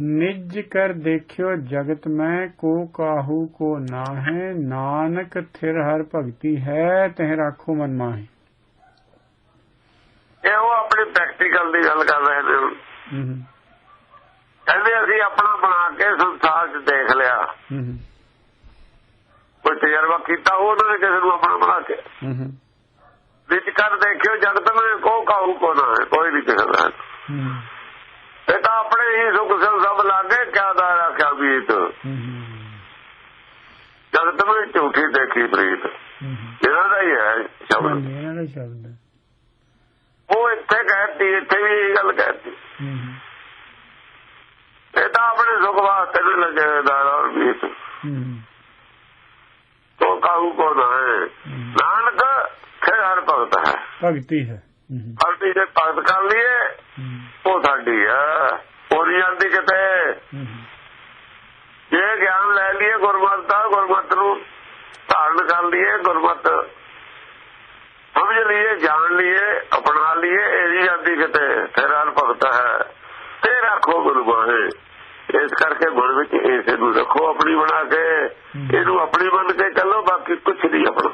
ਨਿਜ ਕਰ ਦੇਖਿਓ ਜਗਤ ਮੈਂ ਕੋ ਕਾਹੂ ਕੋ ਨਾਹੈ ਨਾਨਕ ਥਿਰ ਹਰ ਭਗਤੀ ਹੈ ਤਹਿ ਰਾਖੋ ਮਨ ਮਾਹੀ। ਇਹ ਉਹ ਆਪਣੀ ਪ੍ਰੈਕਟੀਕਲ ਦੀ ਗੱਲ ਕਰ ਰਹੇ ਨੇ। ਹੂੰ ਕਹਿੰਦੇ ਅਸੀਂ ਆਪਣਾ ਬਣਾ ਕੇ ਸੰਸਾਰ 'ਚ ਦੇਖ ਲਿਆ। ਹੂੰ ਕੋਈ ਤਜਰਬਾ ਕੀਤਾ ਉਹਨਾਂ ਨੇ ਕਿਸੇ ਨੂੰ ਆਪਣਾ ਬਣਾ ਕੇ। ਹੂੰ ਵਿੱਚ ਕਰ ਦੇਖਿਓ ਜਗਤ ਮੈਂ ਕੋ ਕਾਹੂ ਕੋ ਨਾ ਹੈ ਕੋਈ ਨਹੀਂ ਕਿਸੇ ਦਾ। ਹੂੰ। ਇਹ ਤਾਂ ਹੀ ਸੁਖ ਸਭ ਸਭ ਲਾਗੇ ਕਿਆ ਦਾ ਰੱਖਿਆ ਬੀਤ ਜਗਤ ਵਿੱਚ ਝੂਠੀ ਦੇਖੀ ਪ੍ਰੀਤ। ਇਹਨਾਂ ਦਾ ਹੀ ਹੈ ਸ਼ਬਦ। ਇਹਨਾਂ ਦਾ ਸ਼ਬਦ ਹੈ। ਉਹ ਇੱਥੇ ਕਹਿਤੀ ਇੱਥੇ ਵੀ ਗੱਲ ਕਹਿਤੀ। ਇਹ ਤਾਂ ਆਪਣੇ ਸੁਖ ਵਾਸਤੇ ਵੀ ਲੱਗੇ ਦਾਰ ਬੀਤ ਤੋ ਕਾਹੂ ਕੋ ਹੈ। ਨਾਨਕ ਫਿਰ ਹਰ ਭਗਤ ਹੈ। ਭਗਤੀ ਹੈ। ਭਗਤੀ ਜੇ ਭਗਤ ਕਰ ਲਈਏ ਉਹ ਸਾਡੀ ਆ ਨਹੀਂ ਜਾਂਦੀ ਕਿਤੇ। ਜੇ ਗਿਆਨ ਲੈ ਲਈਏ ਗੁਰਮਤਿ ਦਾ ਗੁਰਮਤਿ ਨੂੰ ਧਾਰਨ ਕਰ ਲਈਏ ਗੁਰਮਤਿ ਸਮਝ ਲਈਏ ਜਾਣ ਲਈਏ ਅਪਣਾ ਲਈਏ ਇਹ ਨਹੀਂ ਜਾਂਦੀ ਕਿਤੇ। ਤੇਰਾ ਭਗਤ ਹੈ। ਤੇ ਰੱਖੋ ਗੁਰੂ ਬਾਹੇ। ਇਸ ਕਰਕੇ ਗੁਰ ਵਿੱਚ ਇਸੇ ਨੂੰ ਰੱਖੋ ਆਪਣੀ ਬਣਾ ਕੇ। ਇਹਨੂੰ ਆਪਣੀ ਮੰਨ ਕੇ ਚੱਲੋ ਬਾਕੀ ਕੁਝ ਨਹੀਂ ਆਪਣਾ।